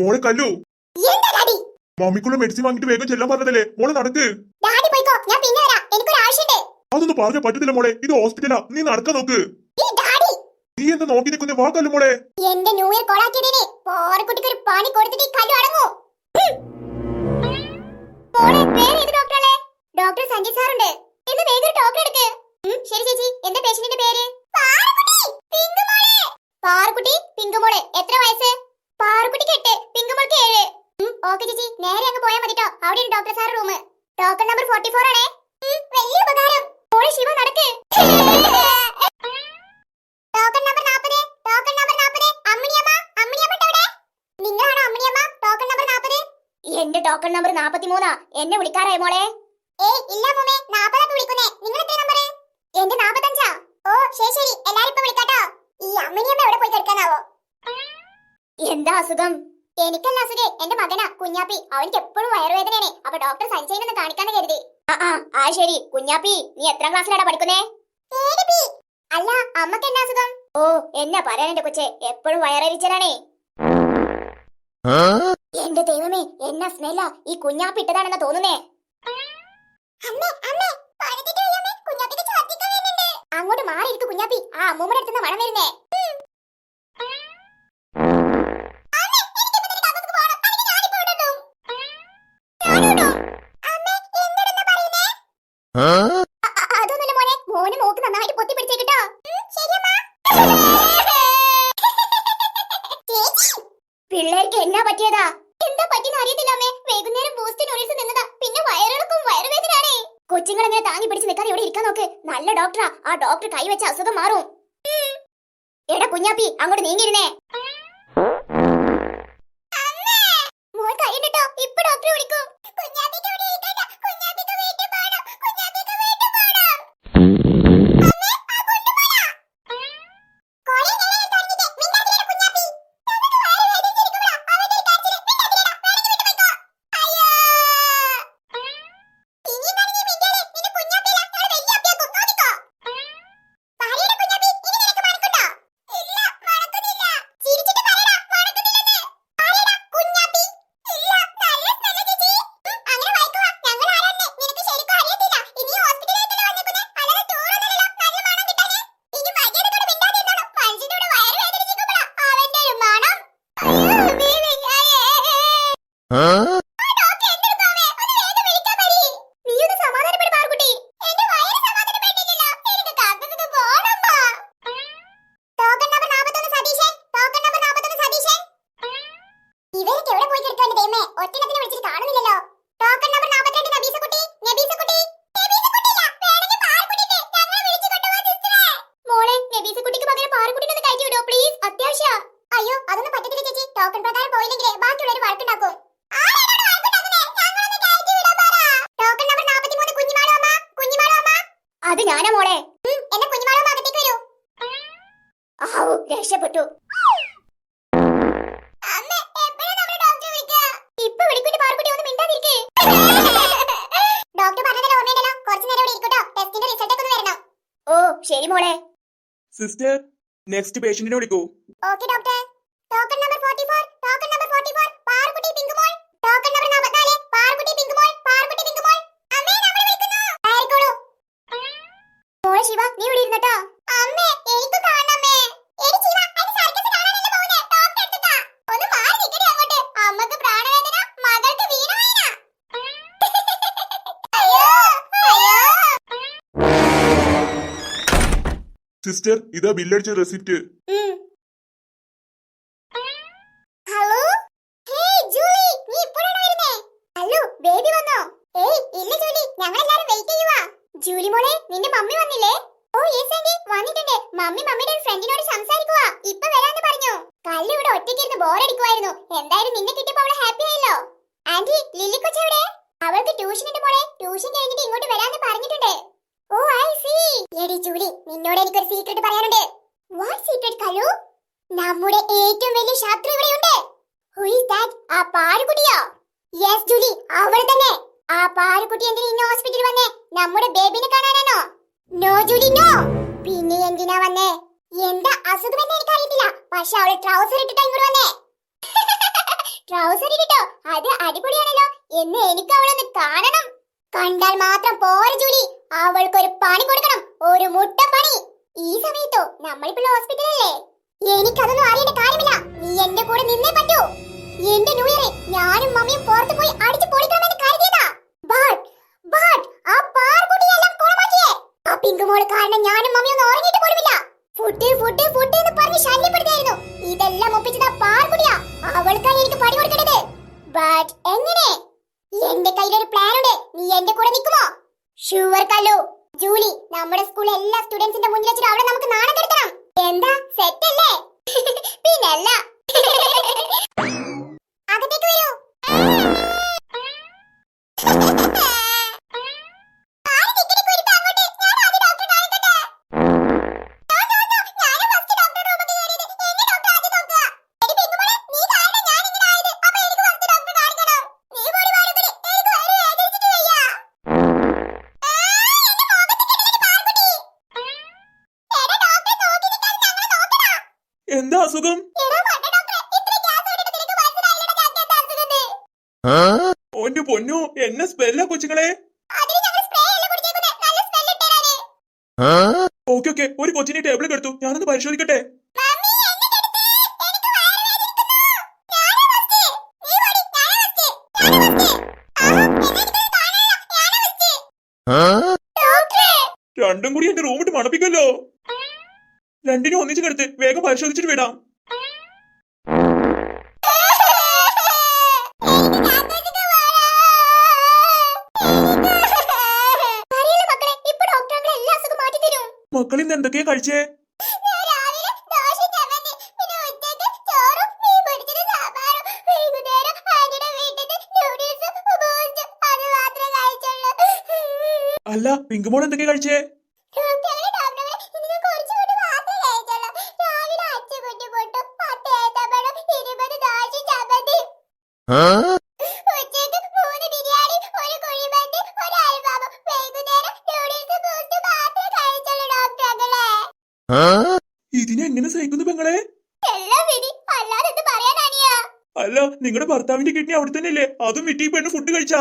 മോളെ കല്ലു. മമ്മിക്കുള്ള മെഡിസിൻ വാങ്ങിട്ട് വേഗം ചെല്ലാൻ പറഞ്ഞതല്ലേ? മോളെ നടക്ക്. അതൊന്നും പറഞ്ഞ പറ്റത്തില്ല മോളെ. ഇത് ഹോസ്പിറ്റലാ നീ നടക്ക നോക്ക്. നീ എന്താ നോക്കി നിൽക്കുന്ന വാ കല്ലു മോളെ. എന്റെ ന്യൂ ഇയർ കൊളാക്കിയതിന് പോറക്കുട്ടിക്ക് ഒരു പണി കൊടുത്തിട്ട് കല്ലു അടങ്ങൂ. വലിയ ഉപകാരം. മോളെ ശിവ നടക്ക്. Token number 40 token number 40 Amminiyamma Amminiyamma എവിടെ നിങ്ങളാണോ അമ്മിണിയമ്മ? ടോക്കൺ നമ്പർ 40 എന്റെ ടോക്കൺ നമ്പർ നാപ്പത്തിമൂന്നാ. എന്നെ വിളിക്കാറായി മോളെ? ഏയ് ഇല്ല മോമേ. 40 ആണ് വിളിക്കുന്നേ. നിങ്ങൾ എത്ര നമ്പർ എന്റെ 45 ഓ ശരി ശരി. എല്ലാരും ഇപ്പൊ വിളിക്കാട്ടോ. ഈ അമ്മിണിയമ്മ എവിടെ പോയി കിടക്കാനാവോ? എന്താ അസുഖം? എനിക്കല്ല അസുഖേ. എന്റെ മകനാ കുഞ്ഞാപ്പി. അവനിക്ക് എപ്പോഴും വയറുവേദനയാണ്. അപ്പൊ ഡോക്ടർ സഞ്ജയനൊന്ന് കാണിക്കാന്ന് കരുതി. ആ ആ ശരി. കുഞ്ഞാപ്പി നീ എത്രാം ക്ലാസ്സിലാടാ പഠിക്കുന്നേ? അല്ല അമ്മയ്ക്ക് എന്നാ അസുഖം? ഓ എന്നാ പറയാൻ എന്റെ കൊച്ചെ. എപ്പോഴും വയറരിച്ചലാണേ എന്റെ ദൈവമേ എന്നാ സ്മെല്ലാ. ഈ കുഞ്ഞാപ്പി ഇട്ടതാണെന്ന് തോന്നുന്നേ. അങ്ങോട്ട് മാറി ഇരിക്കു കുഞ്ഞാപ്പി. ആ അമ്മൂമ്മയുടെ അടുത്ത് മണം വരുന്നേ. വൈകുന്നേരം ബൂസ്റ്റ് നൂഡിൽസ് നിന്നതാ. പിന്നെ വയറിളക്കും വയറുവേദനയാണേ. കൊച്ചുങ്ങളെങ്ങനെ താങ്ങി പിടിച്ച് നിൽക്കാതെ ഇവിടെ ഇരിക്കാൻ നോക്ക്. നല്ല ഡോക്ടറാ ആ. ഡോക്ടർ കൈവച്ച അസുഖം മാറും. എടാ കുഞ്ഞാപ്പി അങ്ങോട്ട് നീങ്ങിയിരുന്നേ. മോൻ കഴിയണ്ടോ ഇപ്പൊ ഡോക്ടറെ വിളിക്കും. ഒറ്റനത്തിനെ വിളിച്ചിട്ട് കാണുന്നില്ലല്ലോ ടോക്കൺ നമ്പർ 42 നബീസക്കുട്ടി നബീസക്കുട്ടി നബീസക്കുട്ടിയില്ല വേണമെങ്കിൽ പാറുക്കുട്ടിയുണ്ട് ഞങ്ങളെ വിളിച്ചു കൊണ്ടുപോകാൻ സിസ്റ്ററെ മോളെ നബീസക്കുട്ടിക്ക് പകരം പാറക്കുട്ടിനെ ഒന്ന് കയറ്റി വിടോ പ്ലീസ് അത്യാവശ്യ അയ്യോ അതൊന്നും പറ്റത്തില്ല ചേച്ചി ടോക്കൺ പ്രകാരം പോയില്ലെങ്കിലേ ബാക്കിയുള്ളവർ വഴക്കുണ്ടാക്കും ആരാണ് വഴക്കുണ്ടാക്കുന്നേ? ഞങ്ങളൊന്ന് കയറ്റി വിടാൻ പറ. ടോക്കൺ നമ്പർ 43 കുഞ്ഞിമാളു അമ്മ, കുഞ്ഞിമാളു അമ്മ. അത് ഞാനാ മോളെ ഉം, എന്നെ കുഞ്ഞിമാളു അകത്തേക്ക് വരൂ. ആവു രക്ഷപ്പെട്ടു? ഇപ്പൊ വിളിക്കുന്നുണ്ട് പാർക്കുട്ടി ഒന്ന് മിണ്ടാതിരിക്കേ ഡോക്ടർ പറഞ്ഞതല്ലേ ഓർമ്മയുണ്ടല്ലോ? കുറച്ച് നേരം ഇവിടെ ഇരിക്കൂട്ടോ. ടെസ്റ്റിന്റെ റിസൾട്ട് ഒക്കെ ഒന്ന് വരണം. ഓ ശരി മോളെ സിസ്റ്റർ നെക്സ്റ്റ് പേഷ്യന്റിനെ വിളിക്കൂ okay doctor. Token number 44, token number 44, Parukkutty Pinku മോൾ ടോക്കൺ നമ്പർ 44, പാർക്കുട്ടി പിങ്കുമോൾ, പാറുക്കുട്ടി പിങ്കുമോൾ. അമ്മേ, നമ്മളെ വിളിക്കുന്നു. ആയിരിക്കോളൂ. മോളെ ശിവ, നീ ഇവിടെ ഇരുന്നോട്ടോ. അമ്മേ, എനിക്ക് കാണണമേ. എടി ശിവ, അന്റെ സർക്കസ് കാണാനല്ലേ പോകുന്നെ? ഡോക്ടർ എടുത്തിട്ടാ. ഒന്ന് മാറി നിക്കടി അങ്ങോട്ട്. അമ്മയ്ക്ക് പ്രാണവേദന, മകൾക്ക് വീണവേദന. അയ്യോ, അയ്യോ. സിസ്റ്റർ ഇതാ ബില്ലടിച്ച റെസിപ്റ്റ് ഉം. ഹലോ ഹേയ് ജൂലി നീ ഇപ്പോഴാണോ വരുന്നേ ഹലോ ബേബി വന്നോ ഏയ് ഇല്ല ജൂലി ഞങ്ങൾ എല്ലാരും വെയിറ്റ് ചെയ്യുവാ ജൂലി മോളെ നിന്റെ മമ്മി വന്നില്ലേ ഓ യെസ് ആന്റി വന്നിട്ടുണ്ട് മമ്മി മമ്മിയുടെ ഒരു ഫ്രണ്ടിനോട് സംസാരിക്കുവാ ഇപ്പൊ വരാന്ന് പറഞ്ഞു കല്ല് ഒറ്റയ്ക്കിരുന്ന് ബോറടിക്കുമായിരുന്നു എന്തായാലും നിന്നെ കിട്ടിയപ്പോ അവൾ ഹാപ്പി ആയല്ലോ. ആന്റി ലില്ലി കൊച്ചെവിടെ അവൾക്ക് ട്യൂഷൻ ഉണ്ട് മോളെ. ട്യൂഷൻ കഴിഞ്ഞിട്ട് ഇങ്ങോട്ട് വരാന്ന് പറഞ്ഞിട്ടുണ്ട്. ഓ ഐ സീ എടി ജൂലി നിന്നോട് എനിക്ക് ഒരു സീക്രട്ട് പറയാനുണ്ട്. വാട്ട് സീക്രട്ട് കലു നമ്മുടെ ഏറ്റവും വലിയ ശത്രു ഇവിടെയുണ്ട്. ഹു ഈസ് ദാറ്റ് ആ പാറുകുട്ടിയോ? യെസ് ജൂലി അവൾ തന്നെ. ആ പാറുകുട്ടി എന്തിനാ ഇന്ന് ഹോസ്പിറ്റലിൽ വന്നേ? നമ്മുടെ ബേബിനെ കാണാനാണോ? നോ ജൂലി നോ പിന്നെ എന്തിനാ വന്നേ? എന്താ അസുഖമെന്ന് എനിക്കറിയത്തില്ല. പക്ഷെ അവൾ ട്രൗസർ ഇട്ടിട്ടാ ഇങ്ങോട്ട് വന്നേ. ട്രൗസർ ഇട്ടോ അത് അടിപൊളിയാണല്ലോ. എന്ന് എനിക്ക് അവളൊന്ന് കാണണം. കണ്ടാൽ മാത്രം പോര ജൂലി. അവൾക്കൊരു പണി കൊടുക്കണം. ഒരു മുട്ട പണി. ഈ സമയത്തോ? നമ്മളിപ്പോൾ ഹോസ്പിറ്റലല്ലേ എനിക്കതൊന്നും അറിയേണ്ട കാര്യമില്ല. നീ എന്റെ കൂടെ നിന്നേ പറ്റൂ. എന്റെ ന്യൂ ഇയറെ ഞാനും മമ്മിയും പുറത്തു പോയി അടിച്ചു പൊളിക്കണമെന്ന് കരുതിയതാ. ബട്ട് ബട്ട് ആ പാർക്കുട്ടിയെല്ലാം കുളമാക്കിയേ. ആ പിങ്ക് മോൾ കാരണം ഞാനും മമ്മിയൊന്നും ഉറങ്ങിയിട്ട് പോലുമില്ല. ഫുഡ് ഫുഡ് ഫുഡ് എന്ന് പറഞ്ഞ് ശല്യപ്പെടുത്തായിരുന്നു ഇതെല്ലാം ഒപ്പിച്ചതാ പാർക്കുടിയാ അവൾക്കാണ് എനിക്ക് പണി കൊടുക്കേണ്ടത്. ബട്ട് എങ്ങനെ? എന്റെ കയ്യിലൊരു പ്ലാൻ ഉണ്ട് നീ എന്റെ കൂടെ നിൽക്കുമോ? ഷുവർ കല്ലു. ജൂലി നമ്മുടെ സ്കൂളിലെ എല്ലാ സ്റ്റുഡൻസിന്റെ മുന്നിൽ വെച്ചിട്ട് അവിടെ നമുക്ക് നാണം കെടുത്തണം. എന്താ? സെറ്റ് അല്ലേ? പിന്നല്ല. ഓന്റെ പൊന്നു എന്നെ സ്പെല്ല കൊച്ചുങ്ങളെ. ഓക്കെ ഓക്കെ ഒരു കൊച്ചിനെ ടേബിൾ എടുത്തു ഞാനൊന്ന് പരിശോധിക്കട്ടെ. രണ്ടും കൂടി എന്റെ റൂമിട്ട് മണപ്പിക്കല്ലോ രണ്ടിനും ഒന്നിച്ചു കിടത്ത് വേഗം പരിശോധിച്ചിട്ട് വിടാം ബൂസ്റ്റും ഇന്ന് എന്തൊക്കെയാ കഴിച്ചേ? അല്ല പിങ്കുമോൾ എന്തൊക്കെയാ കഴിച്ചേ? ഡോക്ടറെ, എന്ത് അല്ല നിങ്ങളുടെ ഭർത്താവിന്റെ കിഡ്നി അവിടെ തന്നെ അല്ലേ അതും വിറ്റി പെണ്ണ് ഫുഡ് കഴിച്ചാ.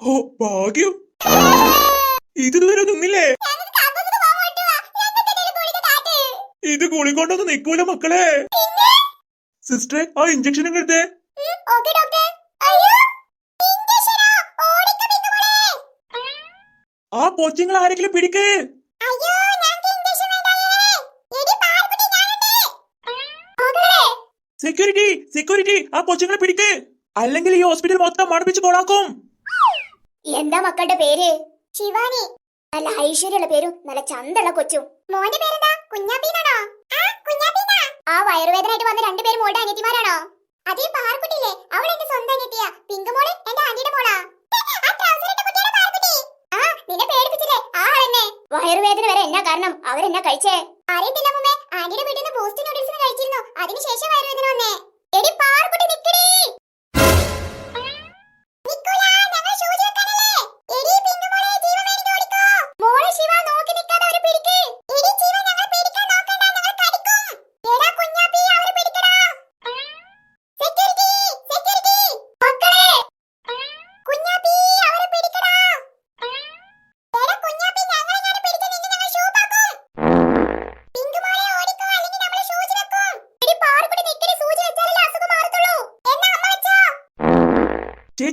ഓ ഭാഗ്യം. ഇത് ഇതുവരെ നിന്നില്ലേ? ഇത് ഗുളികൊണ്ടൊന്നും നിക്കൂല മക്കളെ. സിസ്റ്റർ ആ ഇഞ്ചക്ഷൻ എടുത്തേ ആ. കൊച്ചുങ്ങൾ ആരെങ്കിലും പിടിക്ക് അയ്യോ ഞങ്ങൾക്ക് ഇഞ്ചക്ഷൻ വേണ്ടായേ എടി പാർക്കുട്ടി ഞാനുണ്ട് മകളെ സെക്യൂരിറ്റി സെക്യൂരിറ്റി ആ കൊച്ചുങ്ങളെ പിടിക്ക്. അല്ലെങ്കിൽ ഈ ഹോസ്പിറ്റൽ മൊത്തം മണപ്പിച്ച് കൊളാക്കും. എന്താ മക്കളുടെ പേര്? ശിവാനി. നല്ല ഐശ്വര്യമുള്ള പേരും നല്ല ചന്തള്ള കൊച്ചും. മോന്റെ പേരെന്താ? കുഞ്ഞാബീനാണോ ആ വയറുവേദനയായിട്ട് വന്ന രണ്ടുപേരും മോളുടെ അനിയത്തിമാരാണോ? അതേ പാർക്കുട്ടിയില്ലേ അവൾ എന്റെ സ്വന്തം അനിയത്തിയാ. പിങ്ക് മോൾ എന്റെ ആന്റിയുടെ മോളാ. ആ നിന്നെ പേടിപ്പിച്ചില്ലേ? ആ ആളെന്നെ. വയറുവേദന വരെ എന്നാ കാരണം? അവരെന്നാ കഴിച്ചേ? അറിയത്തില്ല മുമ്മേ ആന്റിയുടെ വീട്ടിൽ നിന്ന് ബൂസ്റ്റ് നൂഡിൽസ് കഴിച്ചിരുന്നു അതിനുശേഷം വയറുവേദന വന്നേ.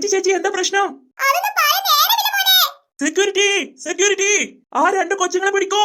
ചേച്ചി ചേച്ചി എന്താ പ്രശ്നം. സെക്യൂരിറ്റി സെക്യൂരിറ്റി ആ രണ്ട് കൊച്ചുങ്ങളെ പിടിക്കൂ.